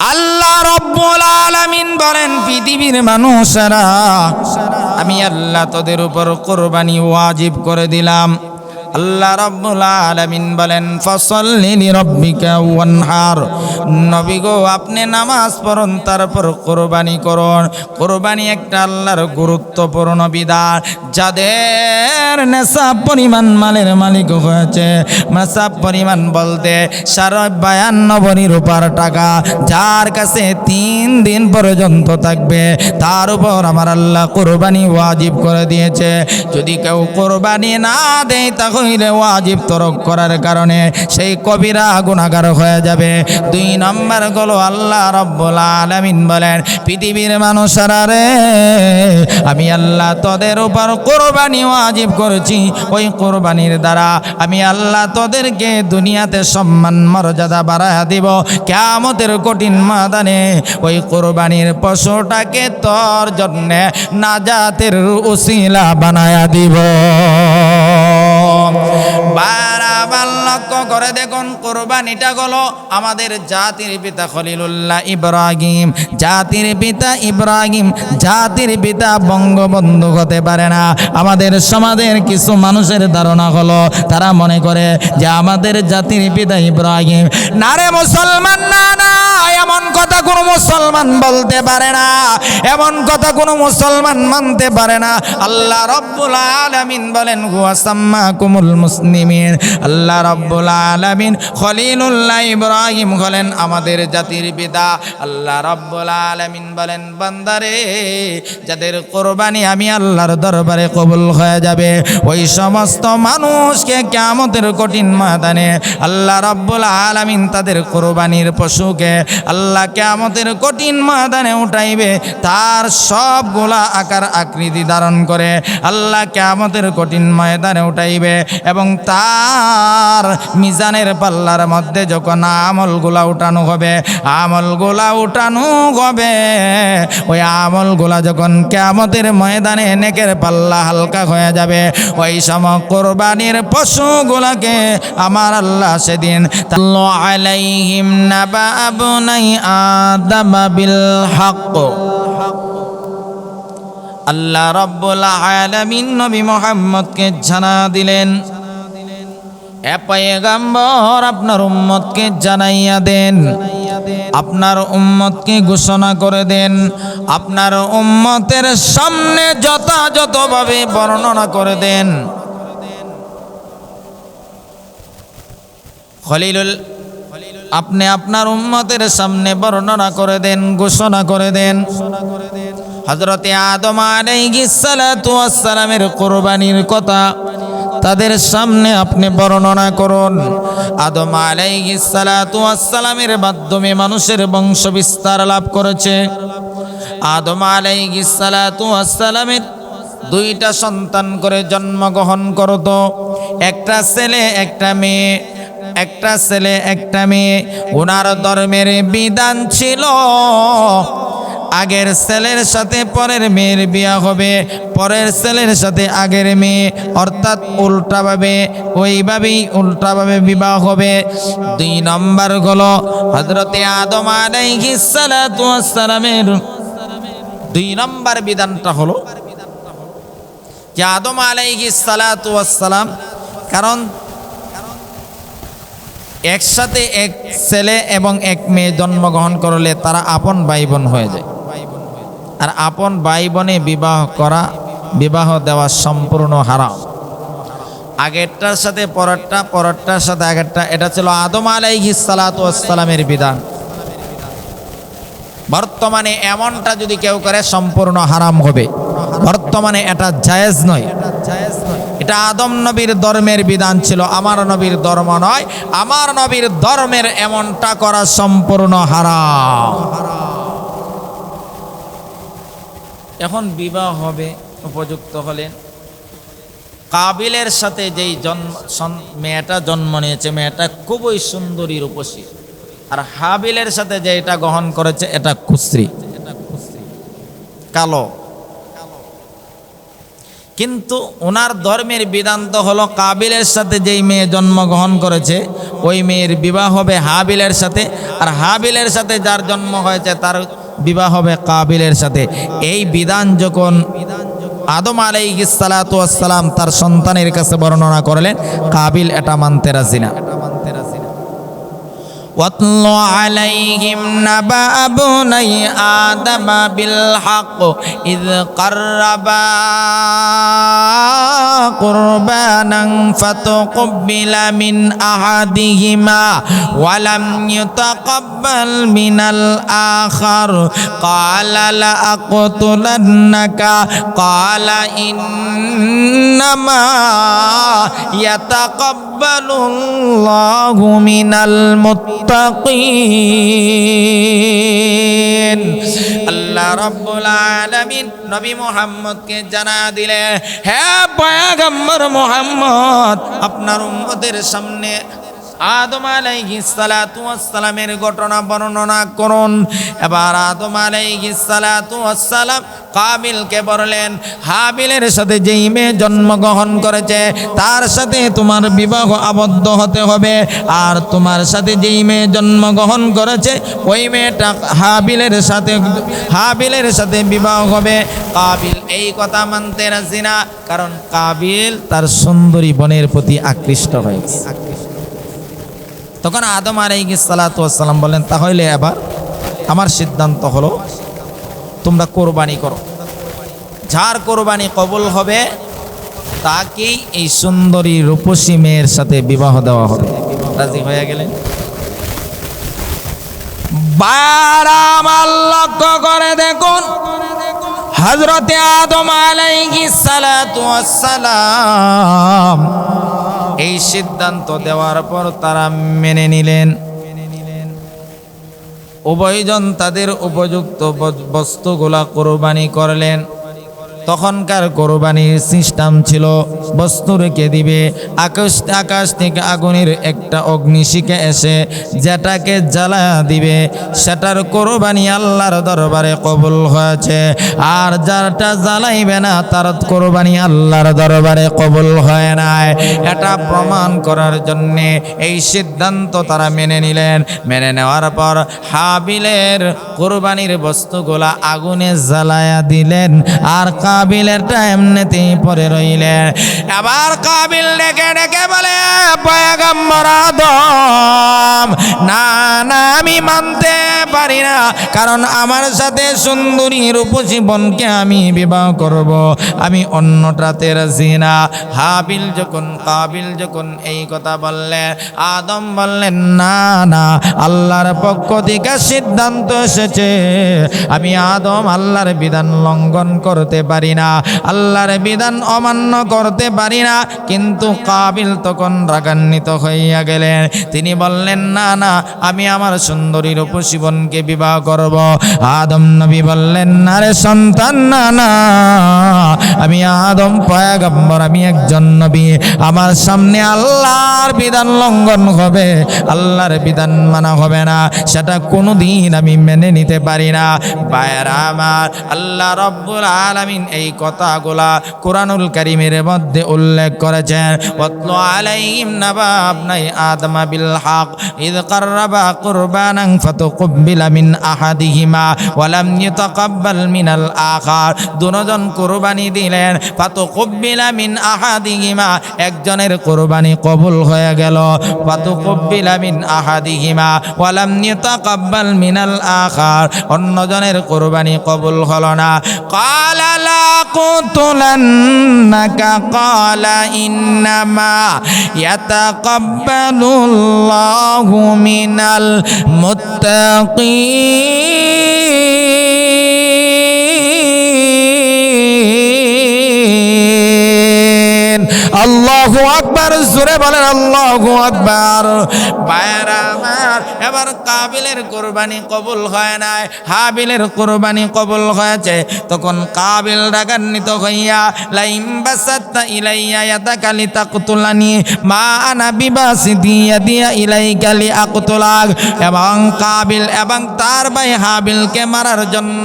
আল্লাহ রব্বুল আলামিন বলেন পৃথিবীর মানুষেরা আমি আল্লাহ তোদের উপর কোরবানি ওয়াজিব করে দিলাম। আল্লাহ রব্বুল আলামিন বলেন, ফসল্লি লিরাব্বিকা ওয়ানহার। নবী গো, আপনি নামাজ পড়ুন, তারপর কোরবানি করুন। কোরবানি একটা আল্লাহর গুরুত্বপূর্ণ বিধান। যাদের নেশাব পরিমাণ মালের মালিক হয়েছে, নেশাব পরিমাণ বলতে সাড়ে বায়ান্ন বনির টাকা, যার কাছে তিন দিন পর্যন্ত থাকবে, তার উপর আমার আল্লাহ কোরবানি ওয়াজিব করে দিয়েছে। যদি কেউ কোরবানি না দেয়, তাহলে ওয়াজিব তরক করার কারণে সেই কবিরা গুণাগার হয়ে যাবে। দুই নম্বর গলো, আল্লাহ রব্বুল আলামিন বলেন, পৃথিবীর মানুষেরা রে, আমি আল্লাহ তোদের উপর কোরবানি ওয়াজিব করেছি। ওই কোরবানির দ্বারা আমি আল্লাহ তোদেরকে দুনিয়াতে সম্মান, মর্যাদা বাড়ায় দিব। কেমতের কঠিন মাদানে ওই কোরবানির পশুটাকে তোর জন্যে নাজাতের উসিলা বানায়া দিব। Bye. বারাবার লক্ষ্য করে দেখুন কোরবানিটা হলো আমাদের জাতির পিতা খলিলুল্লাহ ইব্রাহিম। জাতির পিতা ইব্রাহিম, জাতির পিতা বঙ্গবন্ধু হতে পারে না। আমাদের সমাজের কিছু মানুষের ধারণা হলো, তারা মনে করে যে আমাদের জাতির পিতা ইব্রাহিম। নারে মুসলমান, না না, এমন কথা কোনো মুসলমান বলতে পারে না। এমন কথা কোনো মুসলমান মানতে পারে না। আল্লাহ রব্বুল আলামিন বলেন, হুয়া সাম্মাকুমুল মুসলিমিন। আল্লাহ রব্বুল আলামিন খলিলুল্লাহ ইব্রাহিম হলেন আমাদের জাতির পিতা আল্লাহ রব্বুল আলামিন বলেন, বান্দারে, যাদের কোরবানি আমি আল্লাহর দরবারে কবুল হয়ে যাবে, ওই সমস্ত মানুষকে কিয়ামতের কঠিন ময়দানে আল্লাহ রব্বুল আলামিন তাদের কোরবানির পশুকে আল্লাহ কিয়ামতের কঠিন ময়দানে উঠাইবে, তার সবগুলা আকার আকৃতি ধারণ করে আল্লাহ কিয়ামতের কঠিন ময়দানে উঠাইবে এবং তার মিজানের পাল্লার মধ্যে যখন আমলগুলা উঠানো হবে, আমলগুলা উঠানো হবে, ওই আমলগুলা যখন কেমতের ময়দানে নেকের পাল্লা হালকা হয়ে যাবে, ওই সম কোরবানির পশুগুলাকে আমার আল্লাহ সেদিন আল্লাহ রব্বুল আলামিন নবী মোহাম্মদকে জানা দিলেন এ পয়গাম্বর, আপনার উম্মতকে জানাইয়া দেন। আপনার উম্মতকে ঘোষণা করে দেন। আপনার উম্মতের সামনে যথাযথভাবে বর্ণনা করে দেন। খলিলুল, আপনি আপনার উম্মতের সামনে বর্ণনা করে দেন, ঘোষণা করে দেন। হজরতে আদম আলাইহিসসালামের কোরবানির কথা তাদের সামনে আপনি বর্ণনা করুন। আদম আলাইহিসসালামের মাধ্যমে মানুষের বংশ বিস্তার লাভ করেছে। আদম আলাইহিসসালামের দুইটা সন্তান করে জন্মগ্রহণ করত। একটা ছেলে, একটা মেয়ে। একটা ছেলে, একটা মেয়ে। ওনার ধর্মের বিধান ছিল আগের ছেলের সাথে পরের মেয়ের বিয়া হবে, পরের ছেলের সাথে আগের মেয়ে, অর্থাৎ উল্টাভাবে, ওইভাবেই উল্টাভাবে বিবাহ হবে। দুই নম্বর হলো হজরতে আদম আলাইহিসসালামের দুই নম্বর বিধানটা হলো যে আদম আলাইহিসসালাম কারণ একসাথে এক ছেলে এবং এক মেয়ে জন্মগ্রহণ করলে তারা আপন ভাই বোন হয়ে যায়। আর আপন ভাই বোনে বিবাহ করা, বিবাহ দেওয়া সম্পূর্ণ হারাম। আগেরটার সাথে পরেরটা, পরেরটার সাথে আগেরটা, এটা ছিল আদম আলাইহি সালাতামের বিধান। বর্তমানে এমনটা যদি কেউ করে, সম্পূর্ণ হারাম হবে। বর্তমানে এটা জায়েজ নয়। এটা আদম নবীর ধর্মের বিধান ছিল, আমার নবীর ধর্ম নয়, আমার নবীর ধর্মের এমনটা করা সম্পূর্ণ হারাম। এখন বিবাহ হবে, উপযুক্ত হলেন কাবিলের সাথে যেই জন্ম মেয়েটা জন্ম নিয়েছে, মেয়েটা খুবই সুন্দরী রূপসী। আর হাবিলের সাথে যে এটা গ্রহণ করেছে, এটা কুশ্রী কালো। কিন্তু ওনার ধর্মের বিধান তো হলো, কাবিলের সাথে যেই মেয়ে জন্মগ্রহণ করেছে, ওই মেয়ের বিবাহ হবে হাবিলের সাথে। আর হাবিলের সাথে যার জন্ম হয়েছে, তার বিবাহ হবে কাবিলের সাথে। এই বিধান যখন আদম আলাইহিসালাম তার সন্তানের কাছে বর্ণনা করলেন, কাবিল এটা মানতে রাজি না। واتل عليهم نبأ بني آدم بالحق إذ قربا قربانا فتقبل من أحدهما ولم يتقبل من الآخر قال لأقتلنك قال إنما يتقبل الله من المتقين আল্লাহ রাব্বুল আলামিন নবী মুহাম্মদকে জানা দিলে হ্যাঁ পয়গম্বর মুহাম্মদ আপনার উম্মতের সামনে আদম আলাইহিস সালাতু ওয়াস সালামের ঘটনা বর্ণনা করুন। এবার আদম সালাম কাবিলকে বললেন হাবিলের সাথে যেই মেয়ে জন্মগ্রহণ করেছে, তার সাথে তোমার বিবাহ আবদ্ধ হতে হবে। আর তোমার সাথে যেই মেয়ে জন্মগ্রহণ করেছে, ওই মেয়েটা হাবিলের সাথে হাবিলের সাথে বিবাহ হবে। কাবিল এই কথা মানতে রাজি না, কারণ কাবিল তার সুন্দরী বনের প্রতি আকৃষ্ট হয়েছে। তখন আদম আলাইহি সালাতাম বলেন তাহলে এবার আমার সিদ্ধান্ত হলো, তোমরা কোরবানি করো। যার কোরবানি কবল হবে, তাকেই এই সুন্দরী রূপসী মেয়ের সাথে বিবাহ দেওয়া হবে। রাজি হয়ে গেলেন। লক্ষ্য করে দেখুন হজরতে আদম আলাইহিস সালাতু সালাম সিদ্ধান্ত দেওয়ার পর তারা মেনে নিলেন। উভয়জন তাদের উপযুক্ত বস্তুগুলা কোরবানি করলেন। তখনকার কোরবানির সিস্টেম ছিল, বস্তু রেখে দিবে। আকাশ আকাশ থেকে আগুনের একটা অগ্নিশিখা এসে যেটাকে জ্বালা দিবে। সেটার কোরবানি আল্লাহর দরবারে কবুল হয়েছে। আর যারটা জ্বালাইবে না, তার কোরবানি আল্লাহর দরবারে কবুল হয় নাই। এটা প্রমাণ করার জন্যে এই সিদ্ধান্ত তারা মেনে নিলেন। মেনে নেওয়ার পর হাবিলের কোরবানির বস্তুগুলা আগুনে জ্বালায়া দিলেন। আর কাবিলেরটা এমনিতেই পরে রইলেন আবার কাবিল ডেকে ডেকে বলে, পয়গম্বর না না, আমি মানতে পারি না। কারণ আমার সাথে সুন্দরী রূপসী বোনকে আমি বিবাহ করব। আমি অন্যটাতে রাজি না। হাবিল যখন, কাবিল যখন এই কথা বললেন আদম বললেন, না না, আল্লাহর পক্ষ থেকে সিদ্ধান্ত এসেছে। আমি আদম আল্লাহর বিধান লঙ্ঘন করতে পারি না। আল্লাহর বিধান অমান্য করতে পারি না। কিন্তু কাবিল তখন রাগান্বিত হইয়া গেলেন। তিনি বললেন, না না, আমি আমার সুন্দরী রূপসী বোনকে বিবাহ করব। আদম নবী বললেন, না রে সন্তান, না না। আমি আদম পয়াগম্বর, আমি একজন নবী। আমার সামনে আল্লাহর বিধান লঙ্ঘন হবে। আল্লাহর বিধান মানা হবে না। সেটা কোনোদিন আমি মেনে নিতে পারি না। বায়রা আমার, আল্লাহ রব্বুল আলামিন এই কথাগুলা কোরআনুল কারীমের মধ্যে উল্লেখ করেছেন। ওয়াতলু আলাইহিম নাবা আবনাই আদম বিল হক, ইদ কাররাবা কুরবানান ফাতুকব্বিলা মিন আহাদিহিমা ওয়া লাম ইউতাকাব্বাল মিনাল আখার। দুজন কুরবানি দিলেন, ফাতুকব্বিলা মিন আহাদিহিমা, একজনের কুরবানি কবুল হয়ে গেল, ফাতুকব্বিলা মিন আহাদিহিমা ওয়া লাম ইউতাকাব্বাল মিনাল আখার, অন্যজনের কুরবানি কবুল হলো না। কালা লা কুতুলান্নাকা কালা ইন্নামা ইয়াতাকাব্বালুল্লাহু মিনাল মুত্তাকিন আল্লাহু আকবার, জোরে বলেন আল্লাহু আকবার। বায়রা আমার, এবার কাবিলের কোরবানি কবুল হয় নাই, হাবিলের কোরবানি কবুল হয়েছে। তখন কাবিল রাগান্বিত হইয়া লাইম বাসাত্তা ইলাইয়া ইয়াদাকা লিতাকতুলানি, মা আনা বিবাসিতি ইয়াদিয়া ইলাইকা লিআকতুলাক। এবং কাবিল এবং তার ভাই হাবিলকে মারার জন্য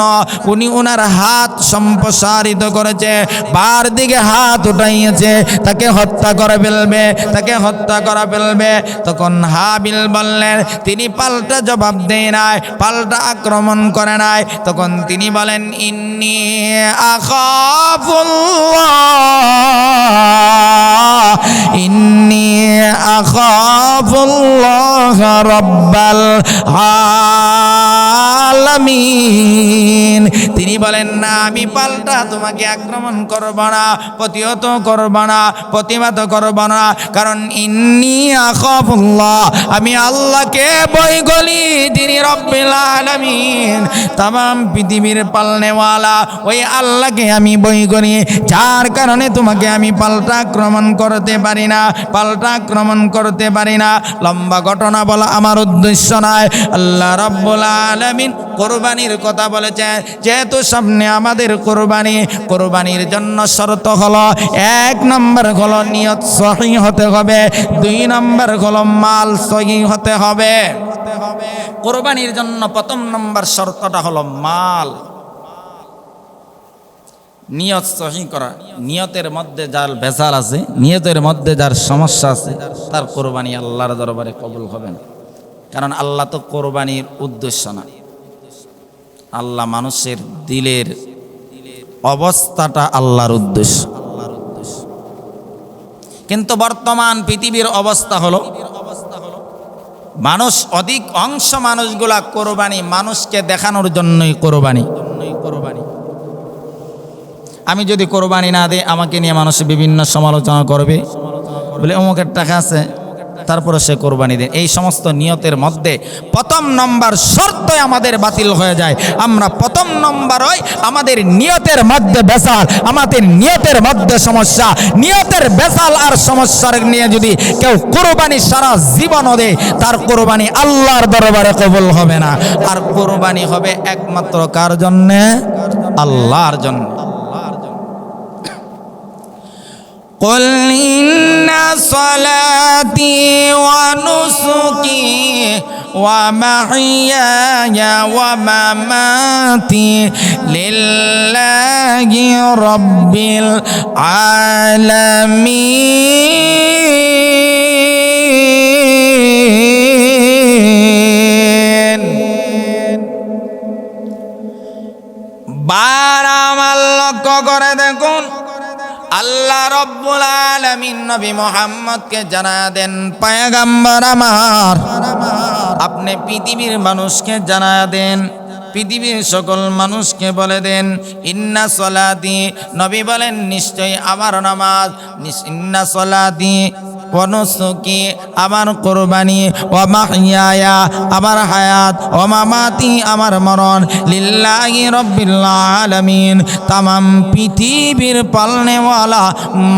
উনি ওনার হাত সম্প্রসারিত করেছে বার দিকে হাত উঠাইয়েছে, তাকে হত্যা করে ফেলবে, তাকে হত্যা করা ফেলবে। তখন হাবিল বললেন, তিনি পাল্টা জবাব দেয় নাই, পাল্টা আক্রমণ করে নাই। তখন তিনি বলেন, ইন্নি আখাফুল্লাহ ইন্নি আখাফুল্লাহ রব্বাল আলামিন। তিনি বলেন, না, আমি পাল্টা তোমাকে আক্রমণ করব না, প্রতিহত করব না প্রতিবাদ করব না, কারণ ইন্নি আখাফুল্লাহ, আমি আল্লাহকে বই গলি তিনি রব্বিল আলামিন। তাম পৃথিবীর পালনেওয়ালা, ওই আল্লাহকে আমি বই করি যার কারণে তোমাকে আমি পাল্টা আক্রমণ করতে পারি না, পাল্টা আক্রমণ করতে পারি না। লম্বা ঘটনা বলা আমার উদ্দেশ্য নয়। আল্লাহ রব্বুল আলামিন কোরবানির কথা বলেছেন যেহেতু সামনে আমাদের কোরবানি, কোরবানির জন্য শর্ত হলো, এক নম্বর হলো নিয়ত সহি হতে হবে, দুই নম্বর হলো মাল সহি হতে হবে। কোরবানির জন্য প্রথম নম্বর শর্তটা হলো মাল। নিয়ত সহি করা, নিয়তের মধ্যে যার ভেজাল আছে, নিয়তের মধ্যে যার সমস্যা আছে, তার কোরবানি আল্লাহর দরবারে কবুল হবে না। কারণ আল্লাহ তো কোরবানির উদ্দেশ্য না। আল্লাহ মানুষের দিলের অবস্থাটা আল্লাহর উদ্দেশ্য। কিন্তু বর্তমান পৃথিবীর অবস্থা হলো, মানুষ অধিক অংশ মানুষগুলা কোরবানি মানুষকে দেখানোর জন্যই কোরবানি। আমি যদি কোরবানি না দিই, আমাকে নিয়ে মানুষ বিভিন্ন সমালোচনা করবে। বলে, অমুকের টাকা আছে। তারপরে সে কোরবানি দেয়। এই সমস্ত নিয়তের মধ্যে প্রথম নম্বর শর্তই আমাদের বাতিল হয়ে যায়। আমরা প্রথম নম্বরই আমাদের নিয়তের মধ্যে বেসাল, আমাদের নিয়তের মধ্যে সমস্যা। নিয়তের বেসাল আর সমস্যার নিয়ে যদি কেউ কোরবানি সারা জীবনও দেয়, তার কোরবানি আল্লাহর দরবারে কবল হবে না। আর কোরবানি হবে একমাত্র কার জন্যে? আল্লাহর জন্য। قل إن صلاتي ونسكي ومحياي ومماتي لله رب العالمين بارا ملک کو کرے دیکھون আল্লাহ রব্বুল আলামিন নবী মোহাম্মদকে জানা দেন, পায়গাম্বর আমার। আপনি পৃথিবীর মানুষকে জানা দেন, পৃথিবীর সকল মানুষকে বলে দেন, ইন্না সলাদি নবী বলেন, নিশ্চয়ই আমার নামাজ। ইন্না সলাদি অনুসুকি আমার কোরবানি ও মাহিয়া আমার হায়াত ও মামাতি, আমার মরণ, লিল্লাহি রব্বিল আলামিন। তামাম পৃথিবীর পালনেওয়ালা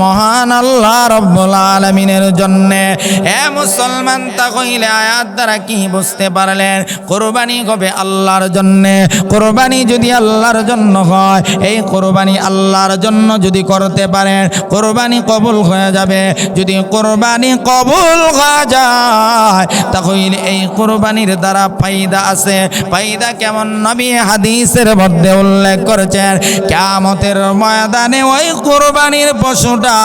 মহান আল্লাহ রব্বুল আলামিনের জন্য। এ মুসলমান তা কইলে আয়াত দ্বারা কি বুঝতে পারলেন? কোরবানি হবে আল্লাহর জন্য? কোরবানি যদি আল্লাহর জন্য হয়, এই কোরবানি আল্লাহর জন্য যদি করতে পারেন, কোরবানি কবুল হয়ে যাবে। যদি কোরবানি কবুল হয়ে যায়। তাহলে এই কোরবানির দ্বারা ফায়দা আছে। ফায়দা কেমন? নবী হাদিসের মধ্যে উল্লেখ করেছেন, কিয়ামতের ময়দানে ওই কোরবানির পশুটা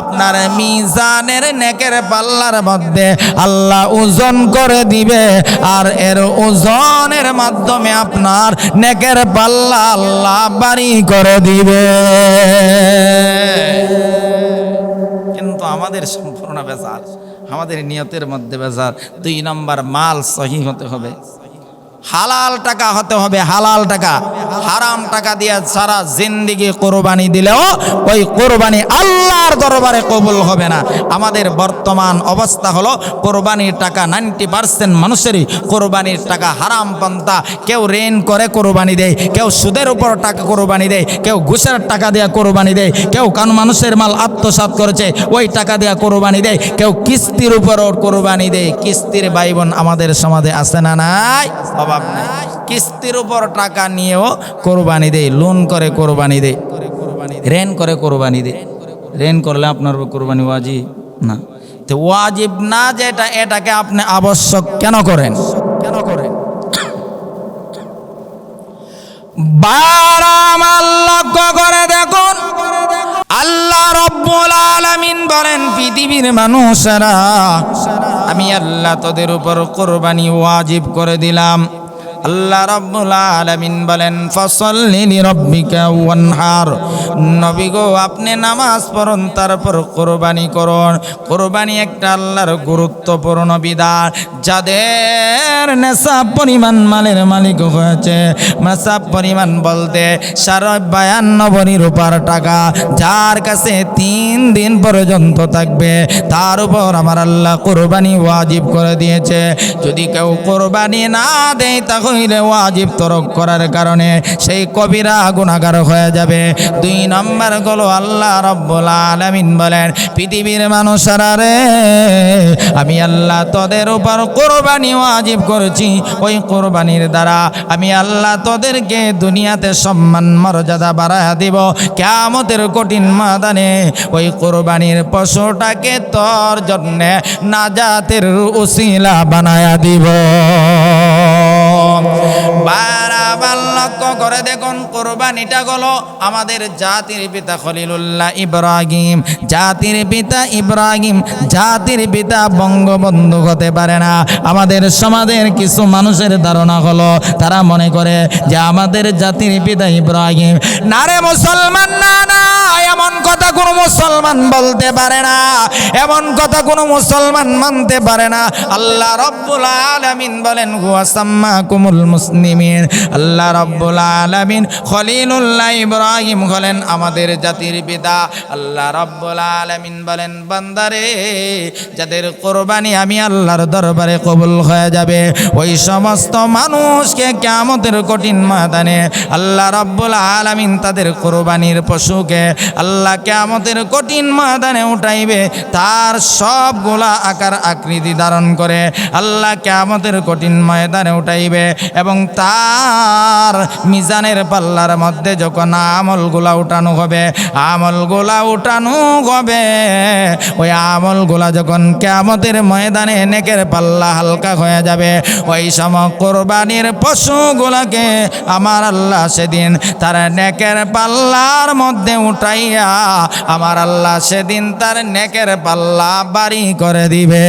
আপনার মিজানের নেকের পাল্লার মধ্যে আল্লাহ ওজন করে দিবে আর এর ওজনের মাধ্যমে আপনার নেকের পাল্লা আল্লাহ বাড়ি করে দিবে। আমাদের সম্পূর্ণ বেজার আমাদের নিয়তের মধ্যে বেজার। দুই নম্বর মাল সহি হতে হবে। হালাল টাকা হতে হবে, হালাল টাকা। হারাম টাকা দিয়ে সারা জিন্দিগি কোরবানি দিলেও ওই কোরবানি আল্লাহর দরবারে কবুল হবে না। আমাদের বর্তমান অবস্থা হলো, কোরবানির টাকা নাইনটি পার্সেন্ট মানুষেরই। কোরবানির টাকা হারাম পন্থা, কেউ ঋণ করে কোরবানি দেয়, কেউ সুদের উপর টাকা কোরবানি দেয়, কেউ ঘুষের টাকা দিয়ে কোরবানি দেয়, কেউ কান মানুষের মাল আত্মসাৎ করেছে, ওই টাকা দিয়ে কোরবানি দেয়, কেউ কিস্তির উপরও কোরবানি দেয়। কিস্তির ভাই বোন আমাদের সমাজে আসে না নাই? নাই কিস্তির উপর টাকা নিয়েও কোরবানি দেয় লোন করে কোরবানি দেয় রেন করে কোরবানি দেয় রেন করলে আপনার কোরবানি ওয়াজিব না। তো ওয়াজিব না যেটা এটাকে আপনি আবশ্যক কেন করেন? কেন করেন মানুষেরা, আমি আল্লাহ তোদের উপর কোরবানি ওয়াজিব করে দিলাম। আল্লাহ রাব্বুল আলামিন বলেন, ফসল্লি লিরাব্বিকা ওয়ানহার। নবী গো, আপনি নামাজ পড়ুন, তারপর কোরবানি করুন। কোরবানি একটা আল্লাহর গুরুত্বপূর্ণ বিধান। যাদের নেশাব পরিমাণ মালের মালিক হয়েছে, নেশাব পরিমাণ বলতে সাড়ে বায়ান্ন রূপার টাকা। যার কাছে তিন দিন পর্যন্ত থাকবে, তার উপর আমার আল্লাহ কোরবানি ওয়াজিব করে দিয়েছে। যদি কেউ কোরবানি না দেয় তাহলে ওয়াজিব তরক করার কারণে সেই কবিরা গুণাগার হয়ে যাবে। দুই নম্বর গলো আল্লাহ রব্বুল আলামিন বলেন, পৃথিবীর মানুষেরা রে, আমি আল্লাহ তোদের উপর কোরবানি ওয়াজিব করেছি। ওই কোরবানির দ্বারা আমি আল্লাহ তোদেরকে দুনিয়াতে সম্মান মর্যাদা বাড়ায় দিব। কেমতের কঠিন মাদানে ওই কোরবানির পশুটাকে তোর জন্যে নাজাতের উসিলা বানায়া দিব। বারাবার লক্ষ্য করে দেখুন, কোরবানিটা গলো আমাদের জাতির পিতা খলিলুল্লাহ ইব্রাহিম। জাতির পিতা ইব্রাহিম, জাতির পিতা বঙ্গবন্ধু হতে পারে না। আমাদের সমাজের কিছু মানুষের ধারণা হলো, তারা মনে করে যে আমাদের জাতির পিতা ইব্রাহিম। না রে মুসলমান, না না, এমন কথা কোনো মুসলমান বলতে পারে না, এমন কথা কোনো মুসলমান মানতে পারে না। আল্লাহ রব্বুল আলামিন বলেন, হুয়া সাম্মাকুমুল মুসলিমিন। আল্লাহ রব্বুল আলামিন খলিলুল্লাহ ইব্রাহিম হলেন আমাদের জাতির পিতা। আল্লাহ রব্বুল আলামিন বলেন, বান্দারে, যাদের কোরবানি আমি আল্লাহর দরবারে কবুল হয়ে যাবে, ওই সমস্ত মানুষকে কেমতের কঠিন ময়দানে আল্লাহ রব্বুল আলামিন তাদের কোরবানির পশুকে আল্লাহ কেমতের কঠিন ময়দানে উঠাইবে, তার সবগুলা আকার আকৃতি ধারণ করে। আল্লাহ কেমতের কঠিন ময়দানে উঠাইবে এবং তার মিজানের পাল্লার মধ্যে যখন আমলগুলা উঠানো হবে, আমলগুলা উঠানো হবে, ওই আমলগুলা যখন কেমতের ময়দানে নেকের পাল্লা হালকা হয়ে যাবে, ওই সম কোরবানির পশুগুলাকে আমার আল্লাহ সেদিন তার নেকের পাল্লার মধ্যে উঠাইয়া আমার আল্লাহ সেদিন তার নেকের পাল্লা বাড়ি করে দিবে।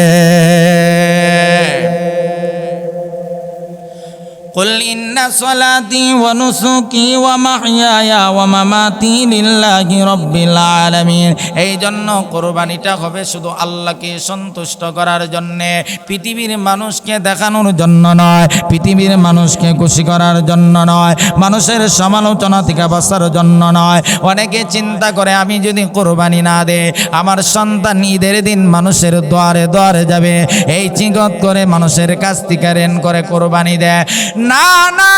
قل إن صلاتي ونسكي ومحياي ومماتي لله رب العالمين এই জন্য কোরবানিটা হবে শুধু আল্লাহকে সন্তুষ্ট করার জন্য পৃথিবীর মানুষকে দেখানোর জন্য নয় পৃথিবীর মানুষকে খুশি করার জন্য নয় মানুষের সমালোচনা থেকে বাঁচার জন্য নয় অনেকে চিন্তা করে আমি যদি কোরবানি না দে আমার সন্তান ঈদের দিন মানুষের দ্বারে দ্বারে যাবে এই চিগত করে মানুষের কাছ থেকে রেন করে কোরবানি দেয় না না,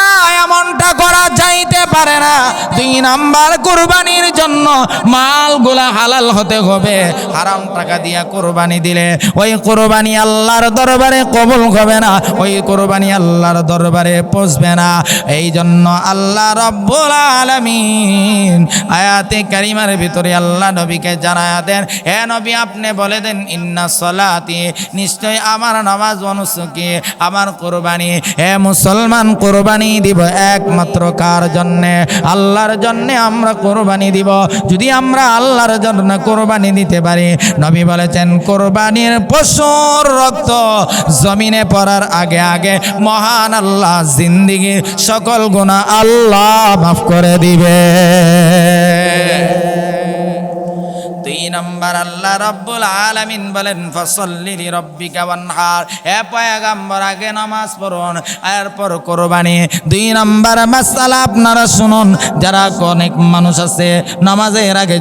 এমনটা করা যাইতে পারে না। দুই নাম্বার, কোরবানির জন্য মালগুলা হালাল হতে হবে। হারাম টাকা দিয়া কোরবানি দিলে ওই কোরবানি আল্লাহর দরবারে কবুল হবে না, ওই কোরবানি আল্লাহর দরবারে পৌঁছবে না। এই জন্য আল্লাহ রব্বুল আলামিন আয়াতে কারিমার ভিতরে আল্লাহ নবীকে জানায়া দেন হে নবী, আপনি বলে দেন, ইন্না সলাতি, নিশ্চয় আমার নামাজ অনুসুকি, আমার কোরবানি হে মুসলমান কোরবানি দিব একমাত্র কার জন্যে? আল্লাহর জন্যে আমরা কোরবানি দিব। যদি আমরা আল্লাহর জন্য কোরবানি দিতে পারি, নবী বলেছেন, কোরবানির পশুর রক্ত জমিনে পড়ার আগে আগে মহান আল্লাহ জিন্দিগি সকল গুণা আল্লাহ মাফ করে দিবে। বলেন নামাজ পড়ুন, এরপর কোরবানি। দুই আপনারা শুনুন, যারা অনেক মানুষ আছে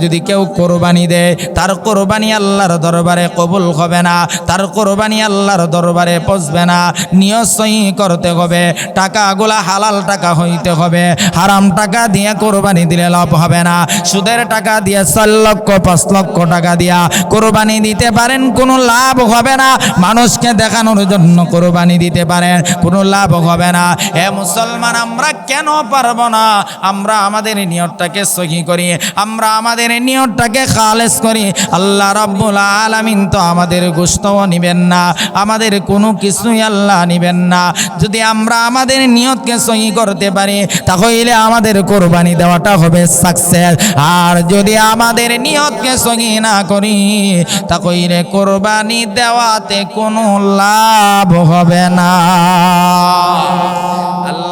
যদি কেউ কোরবানি দেয়, তার কোরবানি আল্লাহর দরবারে কবুল হবে না, তার কোরবানি আল্লাহর দরবারে পচবে না। নিয়সই করতে হবে, টাকাগুলা হালাল টাকা হইতে হবে, হারাম টাকা দিয়ে কোরবানি দিলে লাভ হবে না। সুদের টাকা দিয়ে চার লক্ষ, পাঁচ লক্ষ টাকা দিয়া কোরবানি দিতে পারেন, কোনো লাভ হবে না। মানুষকে দেখানোর জন্য কোরবানি দিতে পারেন, কোনো লাভ হবে না। এ মুসলমান, আমরা কেন পারব না? আমরা আমাদের নিয়তটাকে সহি করি, আমরা আমাদের নিয়তটাকে খালেস করি। আল্লাহ রব্বুল আলামিন তো আমাদের গোস্তও নিবেন না, আমাদের কোনো কিছুই আল্লাহ নিবেন না। যদি আমরা আমাদের নিয়তকে সহি করতে পারি, তাহলে আমাদের কোরবানি দেওয়াটা হবে সাকসেস আর যদি আমাদের নিয়তকে সহি না করি তা কইরে কোরবানি দেওয়াতে কোনো লাভ হবে না। আল্লাহ